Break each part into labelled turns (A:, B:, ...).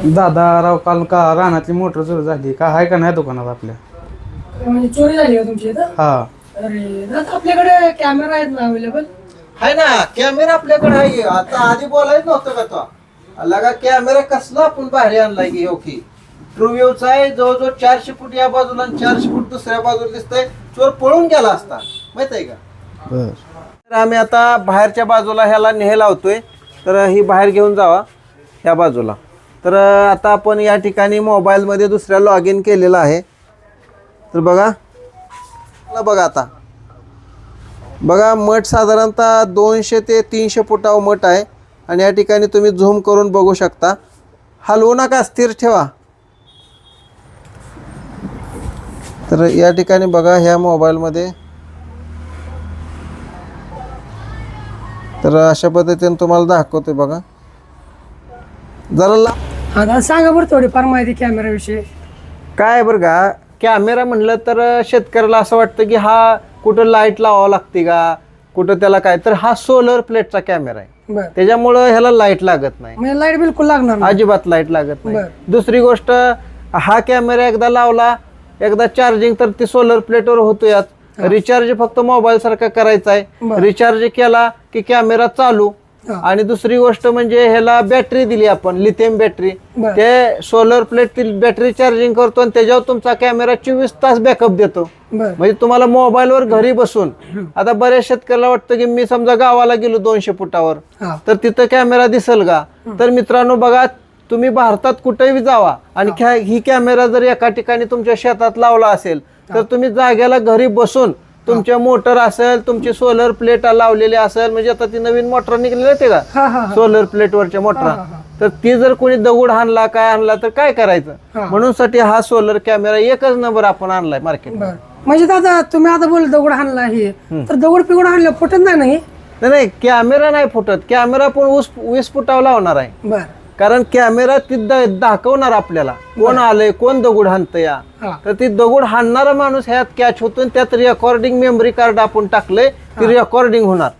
A: दादा राव काल का रानातली मोटर सुरू झाली का? आहे का नाही दुकानात आपल्या?
B: म्हणजे चोरी झाली का तुमची इथं?
A: हा.
B: अरे दादा आपल्याकडे कॅमेरा आहेत ना अवेलेबल
C: हाय ना कॅमेरा आपल्याकडे आहे. आता आधी बोलायच नव्हतं का तो? लगा कॅमेरा कसला आपण बाहेर आणलाय की हो की? ट्रुव्ह्यूचा आहे जवळजवळ चारशे फूट या बाजूला आणि चारशे फूट दुसऱ्या बाजूला दिसतंय. चोर पळून गेला असता. माहीत आहे का?
A: बर.
C: तर आम्ही आता बाहेरच्या बाजूला ह्याला नेहे लावतोय. तर ही बाहेर घेऊन जावा ह्या बाजूला. तर आता आपण या ठिकाणी मोबाईलमध्ये दुसऱ्या लॉग इन केलेलं आहे. तर बघा. बघा आता. बघा मठ साधारणतः दोनशे ते तीनशे फुटाव मठ आहे. आणि या ठिकाणी तुम्ही झूम करून बघू शकता. हलवू नका स्थिर ठेवा. तर या ठिकाणी बघा ह्या मोबाईलमध्ये तर अशा पद्धतीने तुम्हाला दाखवतोय बघा. जरा ला
B: हा दादा सांगा बरं थोडीफार माहिती कॅमेरा विषयी
C: काय आहे बरं का? कॅमेरा म्हणलं तर शेतकऱ्याला असं वाटतं की हा कुठं लाइट लावावं लागते का? कुठं त्याला काय? तर हा सोलर प्लेटचा कॅमेरा आहे.
B: बरं.
C: त्याच्यामुळं ह्याला लाइट लागत नाही.
B: म्हणजे लाइट बिलकुल लागणार नाही.
C: अजिबात लाइट लागत नाही.
B: बरं.
C: दुसरी गोष्ट हा कॅमेरा एकदा लावला एकदा चार्जिंग तर ती सोलर प्लेटवर होतो यात. रिचार्ज फक्त मोबाईल सारखा करायचा आहे.
B: बरं.
C: रिचार्ज केला की कॅमेरा चालू. आणि दुसरी गोष्ट म्हणजे ह्याला बॅटरी दिली आपण लिथियम बॅटरी. ते सोलर प्लेट बॅटरी चार्जिंग करतो आणि त्याच्यावर तुमचा कॅमेरा चोवीस तास बॅकअप देतो. म्हणजे तुम्हाला मोबाईलवर घरी बसून आता बऱ्याच शेतकऱ्याला वाटतं की मी समजा गावाला गेलो दोनशे फुटावर तर तिथं कॅमेरा दिसेल का? तर मित्रांनो बघा तुम्ही भारतात कुठेही जावा आणि ही. कॅमेरा जर एका ठिकाणी तुमच्या शेतात लावला असेल तर तुम्ही जाग्याला घरी बसून तुमच्या मोटर असेल तुमची सोलर प्लेट लावलेली असेल म्हणजे आता ती नवीन मोटर निघलेली होते का? सोलर प्लेटवरच्या मोटरा तर ती जर कोणी दगड आणला काय आणला तर काय करायचं. म्हणून साठी हा सोलर कॅमेरा एकच नंबर आपण आणलाय मार्केट
B: म्हणजे दादा तुम्ही आता बोल दगड हाणला हे तर दगड पिगड हाणलं फुटत नाही
C: नाही कॅमेरा नाही फुटत. कॅमेरा पण वीस फुटावर लावणार आहे.
B: बरं.
C: कारण कॅमेरा ती दाखवणार आपल्याला. कोण आलंय कोण दगड हाणतं या. तर ती दगड हाणणारा माणूस ह्यात कॅच होतो त्यात रेकॉर्डिंग मेमरी कार्ड आपण टाकलंय ती रेकॉर्डिंग होणार.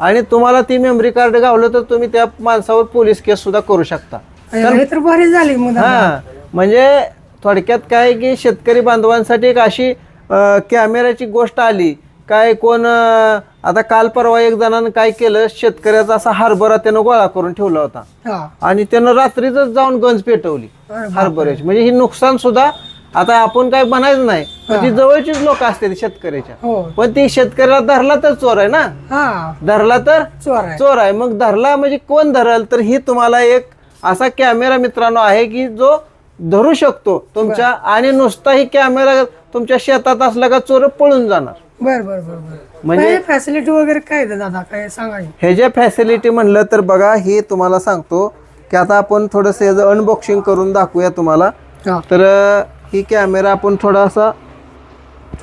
C: आणि तुम्हाला ती मेमरी कार्ड गावलं तर तुम्ही त्या माणसावर पोलीस केस सुद्धा करू शकता.
B: झाली.
C: हा. म्हणजे थोडक्यात काय की शेतकरी बांधवांसाठी एक अशी कॅमेऱ्याची गोष्ट आली. काय कोण आता काल परवा एक जणांनं काय केलं शेतकऱ्याचा असा हरभरा त्यानं गोळा करून ठेवला होता. आणि त्यानं रात्रीच जाऊन गंज पेटवली हरभऱ्याची. म्हणजे ही नुकसान सुद्धा आता आपण काय बनायचं नाही ती जवळचीच लोक असते शेतकऱ्याच्या.
B: हो.
C: पण ती शेतकऱ्याला धरला तर चोर आहे ना? धरला तर
B: चोर आहे.
C: चोर आहे. मग धरला म्हणजे कोण धरल? तर ही तुम्हाला एक असा कॅमेरा मित्रांनो आहे की जो धरू शकतो तुमच्या आणि नुसता ही कॅमेरा तुमच्या शेतात असला का चोर पळून जाणार.
B: बर बर बर बर.
C: म्हणजे
B: फॅसिलिटी वगैरे काय आहे दादा? काय सांगा की.
C: हे जे फॅसिलिटी म्हणलं तर बघा हे तुम्हाला सांगतो की आता आपण थोडंसं याचं अनबॉक्सिंग करून दाखवूया तुम्हाला.
B: हा.
C: तर अं, ही कॅमेरा आपण थोडासा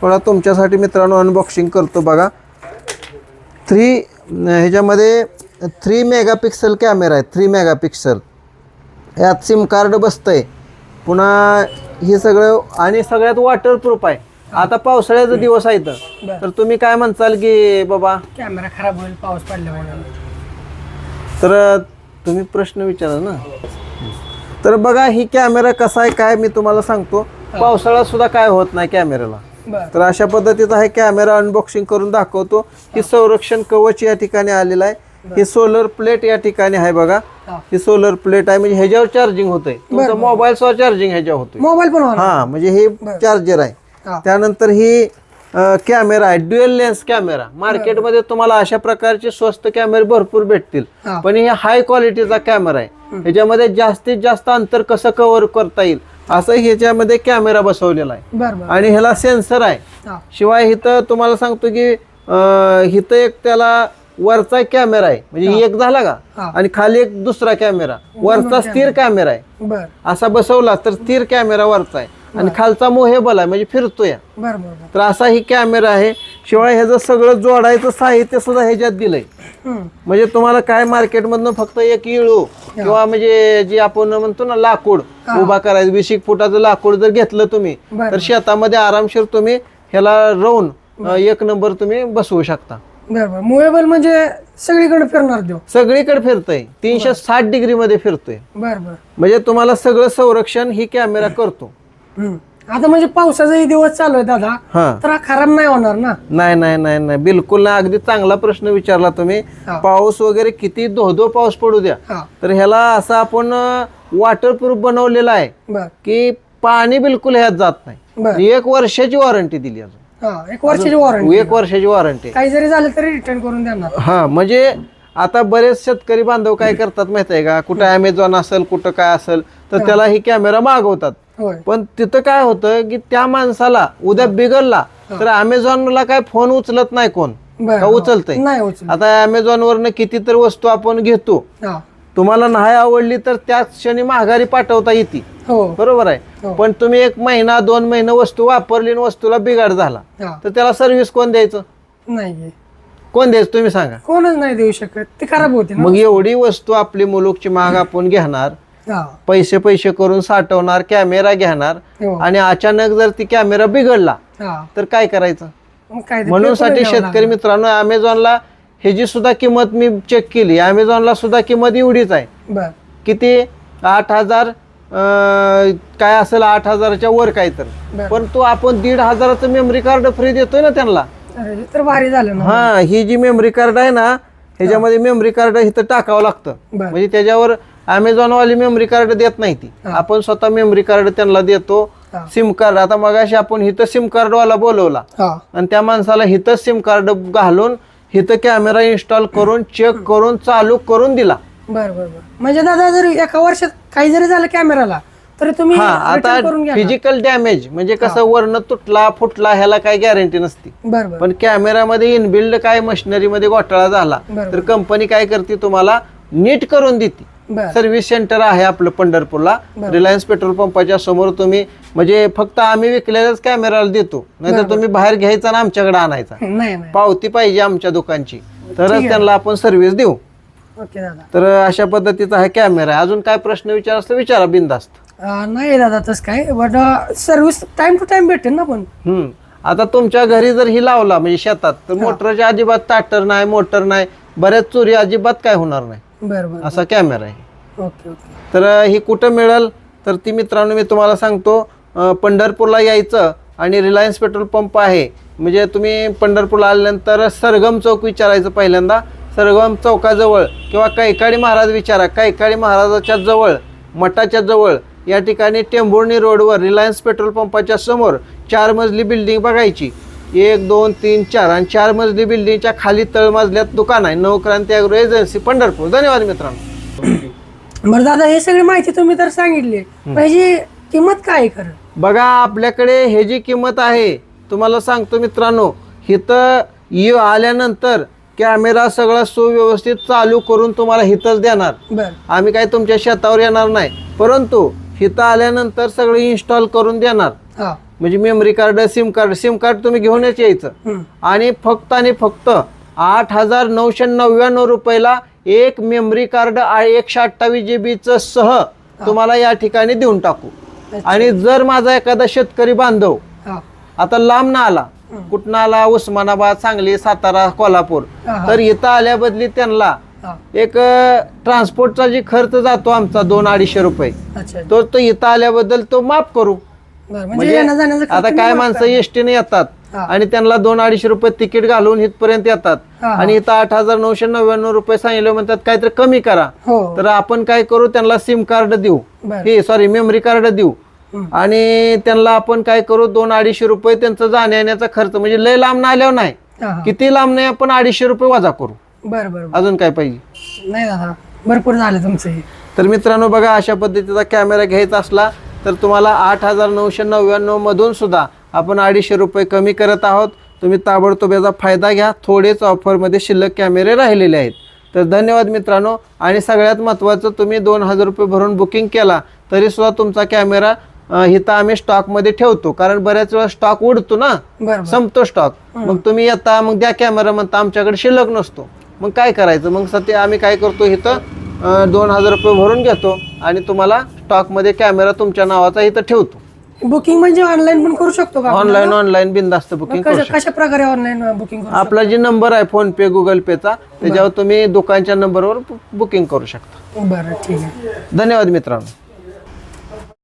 C: थोडा तुमच्यासाठी मित्रांनो अनबॉक्सिंग करतो बघा. थ्री ह्याच्यामध्ये थ्री मेगापिक्सल कॅमेरा आहे थ्री मेगापिक्सल यात सिम कार्ड बसतंय. पुन्हा हे सगळं आणि सगळ्यात वॉटरप्रूफ आहे. आता पावसाळ्याचा दिवस आहे तर
B: बरं.
C: तर तुम्ही काय म्हणचाल की बाबा?
B: कॅमेरा खराब होईल पाऊस पडल्यामुळे
C: तर तुम्ही प्रश्न विचारा ना. तर बघा ही कॅमेरा कसा आहे काय मी तुम्हाला सांगतो. पावसाळ्यात सुद्धा काय होत नाही कॅमेऱ्याला.
B: बर.
C: तर अशा पद्धतीचा हे कॅमेरा अनबॉक्सिंग करून दाखवतो. ही संरक्षण कवच या ठिकाणी आलेलं आहे. ही सोलर प्लेट या ठिकाणी आहे बघा.
B: हा.
C: ही सोलर प्लेट आहे म्हणजे ह्याच्यावर चार्जिंग होतंय. तुमचा मोबाईल सुद्धा चार्जिंग ह्याच्यावर होतोय.
B: मोबाईल पण होणार.
C: हा म्हणजे हे चार्जर आहे. त्यानंतर ही कॅमेरा आहे ड्युएल लेन्स कॅमेरा. मार्केटमध्ये तुम्हाला अशा प्रकारचे स्वस्त कॅमेरे भरपूर भेटतील. पण हे हाय क्वालिटीचा कॅमेरा आहे. ह्याच्यामध्ये जास्तीत जास्त अंतर कसं कव्हर करता येईल असं ह्याच्यामध्ये कॅमेरा बसवलेला आहे. आणि ह्याला सेन्सर आहे. शिवाय इथं तुम्हाला सांगतो की इथं एक त्याला वरचा कॅमेरा आहे. म्हणजे एक झाला का. आणि खाली एक दुसरा कॅमेरा. वरचा स्थिर कॅमेरा. आहे. असा बसवला तर स्थिर कॅमेरा वरचा आहे. आणि खालचा मोहेबल आहे म्हणजे
B: बर बर
C: तर असा ही कॅमेरा आहे. शिवाय ह्याचं सगळं जोडायचं साहित्य सुद्धा ह्याच्यात दिलंय. म्हणजे तुम्हाला काय मार्केटमधनं फक्त एक इळू किंवा म्हणजे जे आपण म्हणतो ना लाकूड उभा करायचं वीस एक फुटाचं लाकूड जर घेतलं तुम्ही. तर शेतामध्ये आरामशीर तुम्ही ह्याला राहून एक नंबर तुम्ही बसवू शकता.
B: बर बर. मुवेबल म्हणजे सगळीकडे फिरणार देऊ
C: सगळीकडे फिरतोय. तीनशे साठ डिग्री मध्ये फिरतोय.
B: बर बर.
C: म्हणजे तुम्हाला सगळं संरक्षण ही कॅमेरा करतो.
B: आता म्हणजे पावसाचाही दिवस चालू आहे दादा.
C: हा.
B: तर हा खराब नाही होणार ना?
C: नाही नाही नाही नाही. बिलकुल नाही. अगदी चांगला प्रश्न विचारला तुम्ही.
B: हा.
C: पाऊस वगैरे किती धो धो पाऊस पडू द्या.
B: हा.
C: तर ह्याला असं आपण वॉटरप्रूफ बनवलेलं आहे
B: बर.
C: की पाणी बिलकुल ह्यात जात
B: बर.
C: नाही एक वर्षाची वॉरंटी दिली अजून.
B: हा एक वर्षाची वॉरंटी
C: एक वर्षाची वॉरंटी
B: काही जरी झालं तरी रिटर्न करून देणार.
C: हा म्हणजे आता बरेच शेतकरी बांधव काय करतात माहीत आहे का? कुठं अमेझॉन असेल कुठं काय असेल तर त्याला ही कॅमेरा मागवतात. पण तिथं काय होतं की त्या माणसाला उद्या बिघडला तर अमेझॉनला काय फोन उचलत नाही कोण? का उचलतंय?
B: नाही उचल
C: आता अमेझॉन वरनं किती तर वस्तू आपण घेतो.
B: हा.
C: तुम्हाला नाही आवडली तर त्याच क्षणी माघारी पाठवता येते.
B: हो.
C: बरोबर आहे?
B: हो.
C: पण तुम्ही एक महिना दोन महिने वस्तू वापरली आणि वस्तूला बिघाड झाला
B: हा.
C: तर त्याला सर्व्हिस कोण द्यायचं?
B: नाही
C: कोण द्यायचं तुम्ही सांगा?
B: कोणच नाही देऊ शकत. ती खराब होती
C: मग एवढी वस्तू आपली मुलुकची महाग आपण घेणार
B: हा
C: पैसे पैसे करून साठवणार कॅमेरा घेणार
B: हो.
C: आणि अचानक जर ती कॅमेरा बिघडला तर काय करायचं? म्हणून साठी शेतकरी मित्रांनो अमेझॉनला ह्याची सुद्धा किंमत मी चेक केली अमेझॉनला सुद्धा किंमत एवढीच आहे. किती? आठ हजार काय असेल आठ हजाराच्या वर काय तर. पण तो आपण दीड हजाराचं मेमरी कार्ड फ्री देतोय ना त्यांना.
B: तर भारी झालं
C: हा ही जी मेमरी कार्ड आहे ना ह्याच्यामध्ये मेमरी कार्ड इथं टाकावं लागतं. म्हणजे त्याच्यावर अमेझॉन वाली मेमरी कार्ड देत नाही ती. आपण स्वतः मेमरी कार्ड त्यांना देतो. सिम कार्ड आता मगाशी आपण इथं सिम कार्ड वाला बोलवला आणि त्या माणसाला इथं सिम कार्ड घालून इथं कॅमेरा इन्स्टॉल करून चेक करून चालू करून दिला.
B: बर बर बर. म्हणजे दादा जर एका वर्षात काही जरी झालं कॅमेराला तरी तुम्ही
C: आता फिजिकल डॅमेज म्हणजे कसं वर्ण तुटला फुटला ह्याला काही गॅरंटी नसती. पण कॅमेरामध्ये इनबिल्ड काय मशिनरीमध्ये घोटाळा झाला
B: बरोबर.
C: तर कंपनी काय करते तुम्हाला? नीट करून देते. सर्व्हिस सेंटर आहे आपलं पंढरपूरला. रिलायन्स पेट्रोल पंपाच्या समोर तुम्ही म्हणजे फक्त आम्ही विकलेल्याच कॅमेराला देतो. नाहीतर तुम्ही बाहेर घ्यायचा ना आमच्याकडे आणायचा. पावती पाहिजे आमच्या दुकानची. तरच त्यांना आपण सर्व्हिस देऊ. तर अशा पद्धतीचा हा कॅमेरा अजून काय प्रश्न विचार असतो विचारा बिंदास्त
B: नाही दादा तसं काय. But service time to time भेटेल ना पण.
C: आता तुमच्या घरी जर ही लावला म्हणजे शेतात तर मोटरच्या अजिबात ताटर नाही मोटर नाही. बऱ्याच चोरी अजिबात काय होणार नाही.
B: बर बर.
C: असा कॅमेरा आहे.
B: Okay okay.
C: तर ही कुठं मिळेल? तर ती मित्रांनो मी तुम्हाला सांगतो अं, पंढरपूरला यायचं आणि रिलायन्स पेट्रोल पंप आहे. म्हणजे तुम्ही पंढरपूरला आल्यानंतर सरगम चौक विचारायचं पहिल्यांदा. सरगम चौकाजवळ किंवा कैकाडी महाराज विचारा. कैकाडी महाराजाच्या जवळ मठाच्या जवळ या ठिकाणी टेंभुर्णी रोडवर रिलायन्स पेट्रोल पंपाच्या समोर चार मजली बिल्डिंग बघायची. एक दोन तीन चार आणि चार मजली बिल्डिंगच्या खाली तळमजल्यात दुकान आहे. Navkranti agro agency Pandharpur. धन्यवाद मित्रांनो.
B: बरं दादा हे सगळी माहिती तुम्ही तर सांगितली. पाहिजे किंमत काय आहे खरं?
C: बघा आपल्याकडे हे जी किंमत आहे तुम्हाला सांगतो मित्रांनो इथं येऊ आल्यानंतर कॅमेरा सगळा सुव्यवस्थित चालू करून तुम्हाला हितच देणार.
B: बर.
C: आम्ही काय तुमच्या शेतावर येणार नाही परंतु इथं आल्यानंतर सगळं इन्स्टॉल करून देणार.
B: हा.
C: म्हणजे memory card sim card sim card तुम्ही घेऊनच यायचं. आणि फक्त आणि फक्त आठ हजार नऊशे नव्याण्णव रुपयाला एक मेमरी कार्ड एकशे अठ्ठावीस जी बीचं सह तुम्हाला या ठिकाणी देऊन टाकू. आणि जर माझा एखादा शेतकरी बांधव आता लांब ना आला कुठनं आला? उस्मानाबाद सांगली सातारा कोल्हापूर. तर इथं आल्याबदली त्यांना एक ट्रान्सपोर्टचा जे खर्च जातो आमचा दोन अडीचशे रुपये. तो तो इथं आल्याबद्दल तो माफ करू.
B: म्हणजे जाण्याचा खर्च
C: आता काय माणसं. एसटीने येतात
B: हा.
C: आणि त्यांना दोन अडीचशे रुपये तिकीट घालून इथपर्यंत येतात.
B: हा, हा.
C: आणि इथं आठ हजार नऊशे नव्याण्णव रुपये सांगितले म्हणतात काहीतरी कमी करा.
B: हो.
C: तर आपण काय करू त्यांना सिम कार्ड देऊ.
B: बरं.
C: हे सॉरी मेमरी कार्ड देऊ.
B: हम्म.
C: आणि त्यांना आपण काय करू दोन अडीचशे रुपये त्यांचा जाण्या येण्याचा खर्च म्हणजे लय लांब ना आल्यावर नाही.
B: हा हा.
C: किती लांब नाही आपण अडीचशे रुपये वजा करू.
B: बरं.
C: अजून काय पाहिजे?
B: नाही दादा भरपूर झालं तुमचं हे.
C: तर मित्रांनो बघा अशा पद्धतीचा कॅमेरा घ्यायचा असला तर तुम्हाला आठ हजार नऊशे नव्याण्णव मधून सुद्धा आपण अडीचशे रुपये कमी करत आहोत. तुम्ही ताबडतोब याचा फायदा घ्या. थोडेच ऑफरमध्ये शिल्लक कॅमेरे राहिलेले आहेत. तर धन्यवाद मित्रांनो. आणि सगळ्यात महत्त्वाचं तुम्ही दोन हजार रुपये भरून बुकिंग केला तरी सुद्धा तुमचा कॅमेरा इथं आम्ही स्टॉकमध्ये ठेवतो. कारण बऱ्याच वेळा स्टॉक उडतो ना. संपतो स्टॉक. मग तुम्ही येता मग द्या कॅमेरा म्हणता आमच्याकडे शिल्लक नसतो. मग काय करायचं? मग सध्या आम्ही काय करतो इथं दोन हजार रुपये भरून घेतो आणि तुम्हाला स्टॉकमध्ये कॅमेरा तुमच्या नावाचा इथं ठेवतो.
B: बुकिंग म्हणजे ऑनलाईन पण करू शकतो का आपण?
C: ऑनलाईन ऑनलाईन बिनधास्त बुकिंग करू
B: कशा कशा प्रकारे ऑनलाईन बुकिंग करू
C: आपला जे नंबर आहे फोन पे गुगल पेचा त्याच्यावर तुम्ही दुकानच्या नंबरवर बुकिंग करू शकता.
B: बरं ठीक आहे.
C: धन्यवाद मित्रांनो.